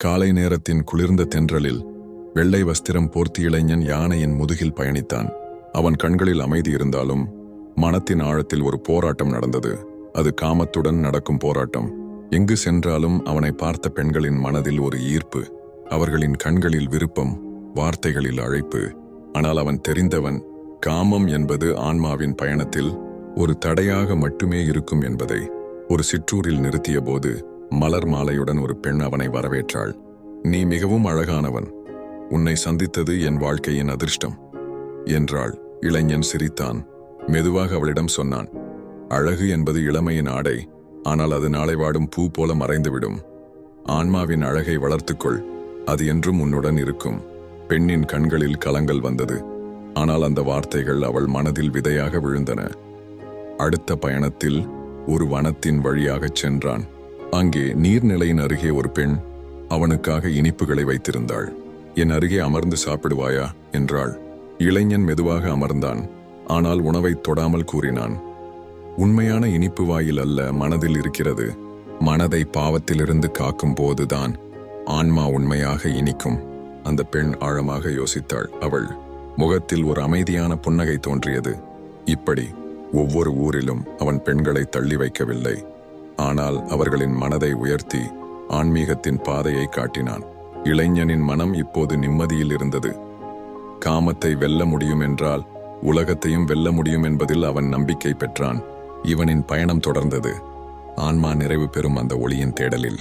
காலை நேரத்தின் குளிர்ந்த தென்றலில் வெள்ளை வஸ்திரம் போர்த்தி இளைஞன் யானையின் முதுகில் பயணித்தான். அவன் கண்களில் அமைதி இருந்தாலும் மனத்தின் ஆழத்தில் ஒரு போராட்டம் நடந்தது. அது காமத்துடன் நடக்கும் போராட்டம். எங்கு சென்றாலும் அவனை பார்த்த பெண்களின் மனதில் ஒரு ஈர்ப்பு அவர்களின் கண்களில் விருப்பம் வார்த்தைகளில் அழைப்பு. ஆனால் அவன் தெரிந்தவன் காமம் என்பது ஆன்மாவின் பயணத்தில் ஒரு தடையாக மட்டுமே இருக்கும் என்பதை ஒரு சிற்றூரில் நிறுத்தியபோது மலர் மாலையுடன் ஒரு பெண் அவனை வரவேற்றாள். நீ மிகவும் அழகானவன். உன்னை சந்தித்தது என் வாழ்க்கையின் அதிர்ஷ்டம் என்றாள். இளைஞன் சிரித்தான். மெதுவாக அவளிடம் சொன்னான். அழகு என்பது இளமையின் ஆடை. ஆனால் அது நாளை வாடும் பூ போல மறைந்துவிடும். ஆன்மாவின் அழகை வளர்த்துக்கொள். அது என்றும் உன்னுடன் இருக்கும். பெண்ணின் கண்களில் கலங்கள் வந்தது. ஆனால் அந்த வார்த்தைகள் அவள் மனதில் விதையாக விழுந்தன. அடுத்த பயணத்தில் ஒரு வனத்தின் வழியாகச் சென்றான். அங்கே நீர்நிலையின் அருகே ஒரு பெண் அவனுக்காக இனிப்புகளை வைத்திருந்தாள். என் அருகே அமர்ந்து சாப்பிடுவாயா? என்றாள். இளைஞன் மெதுவாக அமர்ந்தான். ஆனால் உணவைத் தொடாமல் கூறினான். உண்மையான இனிப்பு வாயில் அல்ல மனதில் இருக்கிறது. மனதை பாவத்திலிருந்து காக்கும் போதுதான் ஆன்மா உண்மையாக இனிக்கும். அந்த பெண் ஆழமாக யோசித்தாள். அவள் முகத்தில் ஒரு அமைதியான புன்னகை தோன்றியது. இப்படி ஒவ்வொரு ஊரிலும் அவன் பெண்களை தள்ளி வைக்கவில்லை. ஆனால் அவர்களின் மனதை உயர்த்தி ஆன்மீகத்தின் பாதையை காட்டினான். இளைஞனின் மனம் இப்போது நிம்மதியில் இருந்தது. காமத்தை வெல்ல முடியும் என்றால் உலகத்தையும் வெல்ல முடியும் என்பதில் அவன் நம்பிக்கை பெற்றான். இவனின் பயணம் தொடர்ந்தது. ஆன்மா நிறைவு பெறும் அந்த ஒளியின் தேடலில்.